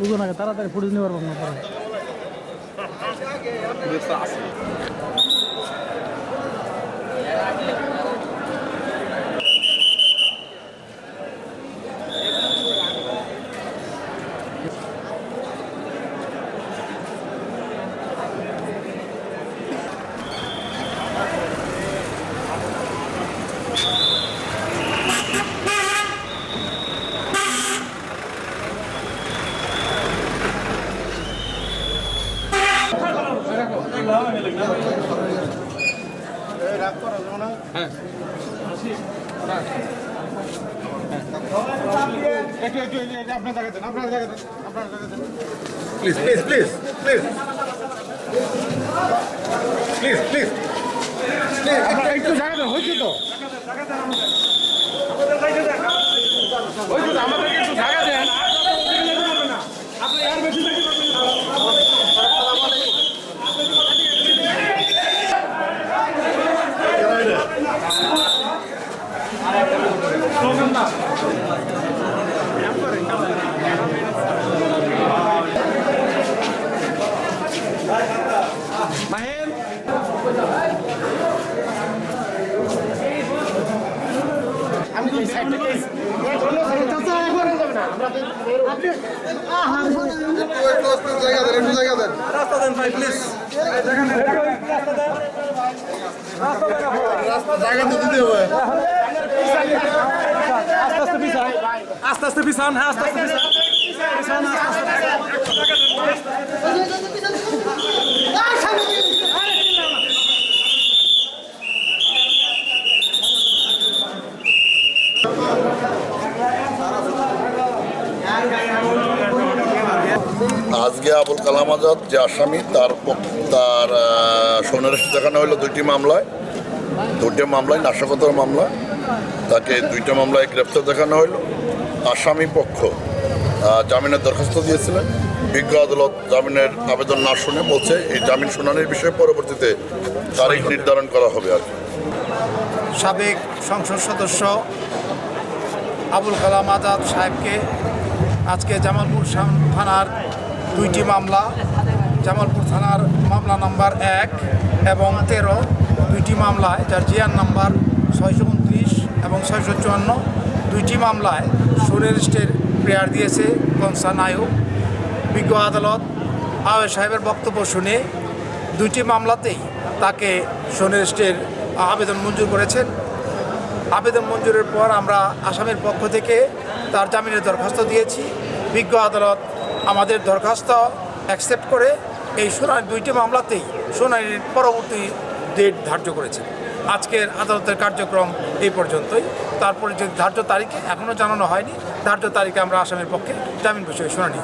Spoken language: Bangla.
বুঝুন আগে তাড়াতাড়ি ফুটেজ নিয়ে পারব না পরে। Please please please please please please একটু জায়গা হয়েছে তো। জায়গা দেন একটু জায়গা দেন জায়গা তো দিতে হবে আস্তে আস্তে পিছান হ্যাঁ আস্তে আস্তে আজকে আবুল কালাম আজাদ যে আসামি, তার তার সোনারেশি দেখানো হলো দুইটি মামলায়। দুটি মামলায়, নাশকতার মামলা। তাকে দুইটা মামলায় গ্রেপ্তার দেখানো হলো। আসামি পক্ষ জামিনের দরখাস্ত দিয়েছিলেন। বিজ্ঞ আদালত জামিনের আবেদন না শুনে বলছে, এই জামিন শুনানির বিষয়ে পরবর্তীতে তারিখ নির্ধারণ করা হবে আর। সাবেক সংসদ সদস্য আবুল কালাম আজাদ সাহেবকে আজকে জামালপুর থানার দুইটি মামলা, জামালপুর থানার মামলা নাম্বার এক এবং তেরো, দুইটি মামলায়, যার জিয়ার নাম্বার ছয়শো উনত্রিশ এবং ছয়শো চুয়ান্ন, দুইটি মামলায় সুরেরিস্টের প্রেয়ার দিয়েছে কনসা নায়ক। বিজ্ঞ আদালত আওয়ে সাহেবের বক্তব্য শুনে দুইটি মামলাতেই তাকে সুনির্দিষ্টের আবেদন মঞ্জুর করেছেন। আবেদন মঞ্জুরের পর আমরা আসামের পক্ষ থেকে তার জামিনের দরখাস্ত দিয়েছি। বিজ্ঞ আদালত আমাদের দরখাস্ত অ্যাকসেপ্ট করে এই শুনানি দুইটি মামলাতেই শুনানির পরবর্তী ডেট ধার্য করেছে। আজকের আদালতের কার্যক্রম এই পর্যন্তই। তারপরে যদি ধার্য তারিখে এখনও জানানো হয়নি, ধার্য তারিখে আমরা আসামের পক্ষে জামিন বিষয়ে শুনানি